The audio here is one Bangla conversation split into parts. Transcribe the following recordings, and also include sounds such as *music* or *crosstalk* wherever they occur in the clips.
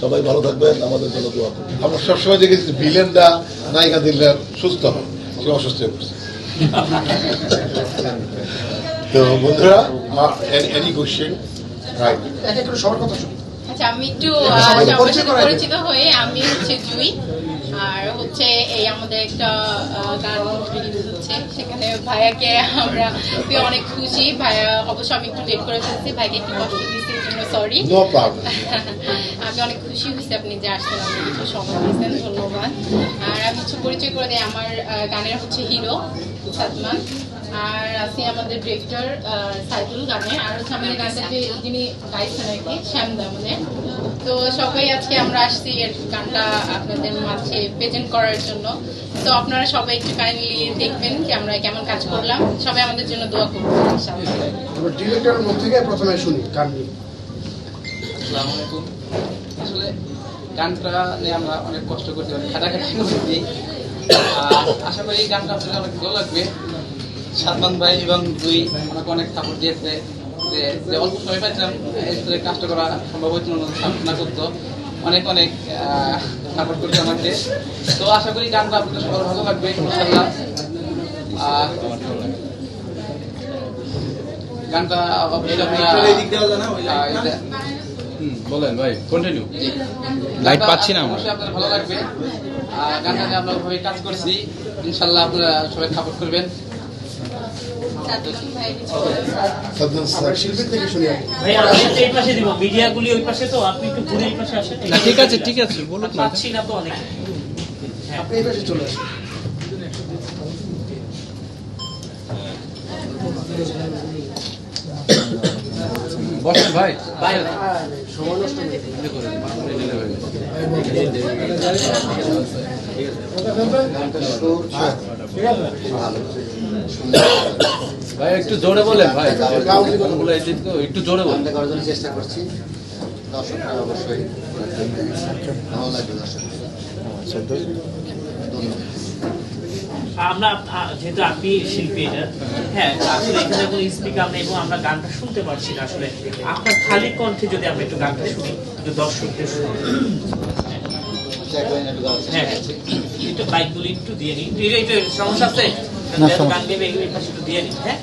সবাই ভালো থাকবেন আমাদের জন্য দোয়া করবেন। আমরা সবসময় দেখেছি ভিলেনটা নায়িকা দিলে সুস্থ হন সে অসুস্থ হয়ে পড়ছে। তো বন্ধুরা এনি কোশ্চেন রাইট সবার কথা শুনি। আচ্ছা আমি একটু করাই দিন। পরিচিত হয়ে আমি হচ্ছে জুই। আর হচ্ছে এই আমাদের একটা গান রিলিজ হচ্ছে। সেখানে ভাইয়াকে আমরা অনেক খুশি। ভাইয়া অবশ্য আমি একটু লেট করে ফেলছি। ভাইকে একটু কষ্ট দিয়েছি জন্য সরি *laughs* আমি অনেক খুশি হয়েছি আপনি যে আসছেন কিছু সময় দিয়েছেন ধন্যবাদ। আর আমি হচ্ছে পরিচয় করে দিই আমার গানের হচ্ছে হিরো সাদমান আর আছি আমাদের ডিরেক্টর সাইদুল গানের আর হচ্ছে আমাদের গানটা যে যিনি গাইছেন আর কি শ্যামদা আমাদের তো সবাই আজকে আমরা আসছি এর গানটা আপনাদের মাঝে প্রেজেন্ট করার জন্য। তো আপনারা সবাই একটু কাইন্ডলি দেখবেন যে আমরা কেমন কাজ করলাম। সবাই আমাদের জন্য দোয়া করবেন ইনশাআল্লাহ। ডিরেক্টরের মুখ থেকে প্রথমে শুনি গান আসসালামু আলাইকুম। আসলে গানটা নিয়ে আমরা অনেক কষ্ট করছি অনেক খাটাখাটি করছি। আশা করি এই গানটা আপনাদের অনেক ভালো লাগবে। সাদমান ভাই এবং দুই আমাকে অনেক সাপোর্ট দিয়েছে যে যে অল্প সময় পাচ্ছিলাম এই ভিতরে কাজটা করা সম্ভব হয়েছিল না করতো। অনেক অনেক সাপোর্ট করছে আমাকে। তো আশা করি গানটা আপনাদের সবার ভালো লাগবে ইনশাল্লাহ গানটা অবশ্যই আপনারা বলেন ভাই কন্টিনিউ লাইট পাচ্ছি না অবশ্যই আপনাদের ভালো লাগবে। আর গানটা আমরা কাজ করছি ইনশাল্লাহ আপনারা সবাই সাপোর্ট করবেন। ঠিক আছে ঠিক আছে বলুন না। পাচ্ছি না তো অনেক। আপনি এই পাশে চলে আসুন। বসেন ভাই। ভাই সময় নষ্ট নেই ভাই একটু জোরে বলেন ভাই। একটু জোরে বলেন। চেষ্টা করছি। দর্শকরা অবশ্যই ভালো লাগবে দর্শক আমরা যেহেতু আপনি শিল্পী এটা হ্যাঁ আসলে এখানে কোনো স্পিকার নেই এবং আমরা গানটা শুনতে পারছি না আসলে। আপনার খালি কণ্ঠে যদি আমরা একটু গানটা শুনি একটু দর্শকদের শুনি। একটু বাইকগুলি একটু দিয়ে নিন একটু- একটু সমস্যা আছে? গান দেবে এগুলো একটু দিয়ে নিন হ্যাঁ?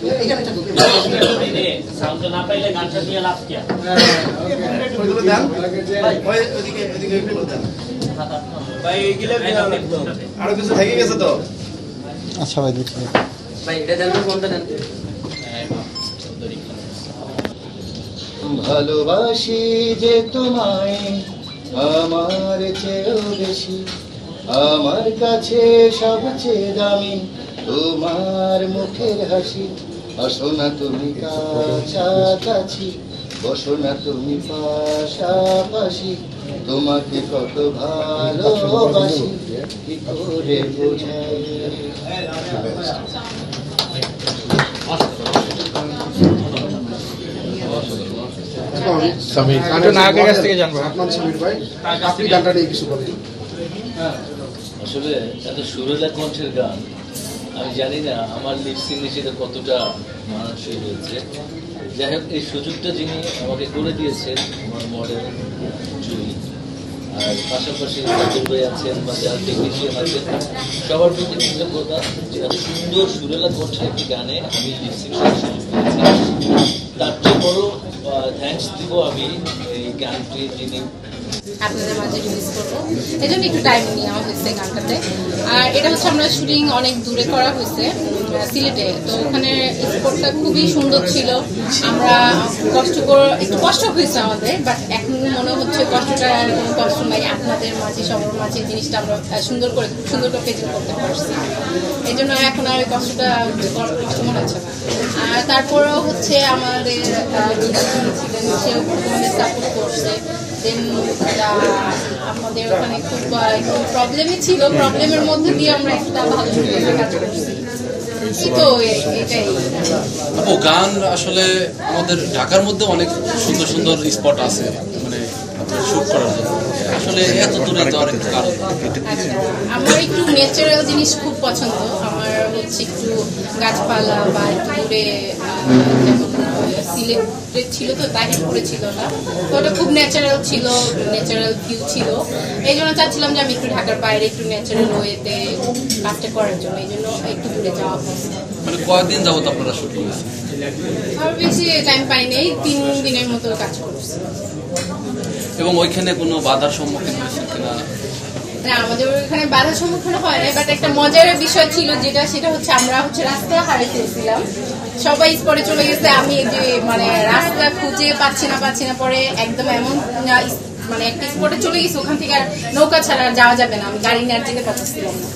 সাউন্ড না পাইলে গানটা নিয়ে লাভ কি ভাই, আরও কিছু থেকে গেছে তো? ভালোবাসি যে তোমায় আমার চেয়েও বেশি, আমার কাছে সবচেয়ে দামি, তোমার মুখের হাসি। আসো না তুমি কাছাকাছি, বসো না তুমি পাশাপাশি, তোমাকে কত ভালোবাসি। কি করে বোঝাই এখন সামির গানের নায়কের কাছ থেকে জানব। সাদমান সমীর ভাই আপনি গানটা নিয়ে কিছু বলেন। আসলে এত সুরেলা কণ্ঠের গান আমি জানি না আমার লিপসিংয়ে সেটা কতটা মানানসই হয়েছে। যাই হোক এই সুযোগটা যিনি আমাকে করে দিয়েছেন আমার মডেল জুই আর পাশাপাশি ভাই আছেন বা যারা টেকনিশিয়ান আছেন সবার প্রতি কৃতজ্ঞতা। যে এত সুন্দর সুরেলা কণ্ঠের একটি গানে আমি লিপসিং সুযোগ পেয়েছি। তার চেয়ে বড় থ্যাঙ্কস দিব আমি এই গানটি যিনি আপনাদের মাঝে রিলিজ করব। এই জন্য একটু টাইম নেওয়া হয়েছে গানটাতে। আর এটা হচ্ছে আমরা শুটিং অনেক দূরে করা হয়েছে। সিলেটে। তো ওখানে স্পটটা খুবই সুন্দর ছিল। আমরা কষ্ট করে, একটু কষ্ট হয়েছে আমাদের বাট এখন মনে হচ্ছে কষ্টটা আর কোনো কষ্ট নাই। আপনাদের মাঝে, সবার মাঝে জিনিসটা আমরা সুন্দর করে সুন্দর করে প্রেজেন্ট করতে পারছি। এই জন্য এখন আর কষ্টটা কষ্ট মনে হচ্ছে না। আর তারপরেও হচ্ছে আমাদের ছিলেন, সেও সাপোর্ট করছে। দেন আমাদের ওখানে খুব প্রবলেমই ছিল। প্রবলেমের মধ্যে দিয়ে আমরা একটা ভালো সুন্দর কাজ করছি। ও গান আসলে আমাদের ঢাকার মধ্যে অনেক সুন্দর সুন্দর স্পট আছে মানে আসলে এত দূরে আমার একটু ন্যাচারাল জিনিস খুব পছন্দ। আমার হচ্ছে একটু গাছপালা বা একটু দূরে সিলেক্টেড ছিল তো তাহিরপুরে ছিল না। তো ওটা খুব ন্যাচারাল ছিল ন্যাচারাল ভিউ ছিল। এই জন্য চাচ্ছিলাম যে আমি একটু ঢাকার বাইরে একটু ন্যাচারাল ওয়েতে কাজটা করার জন্য এই জন্য একটু দূরে যাওয়া মানে যাবত আপনারা শুট করেছেন? আর বেশি টাইম পাই নেই তিন দিনের মতো কাজ করছি। এবং ওইখানে কোনো বাধার সম্মুখীন হয়েছে কিনা? না আমাদের ওখানে বাধার সম্মুখীন হয় না বাট একটা মজার বিষয় ছিল যেটা সেটা হচ্ছে আমরা হচ্ছে রাস্তা হারিয়ে ফেলছিলাম সবাই স্পটে চলে গেছে, আমি যে মানে রাস্তা খুঁজে পাচ্ছি না পাচ্ছি না, পরে একদম এমন মানে একটা স্পটে চলে গেছে, ওখান থেকে আর নৌকা ছাড়া যাওয়া যাবে না, আমি গাড়ি নিয়ে আর যেতে পারছিলাম না।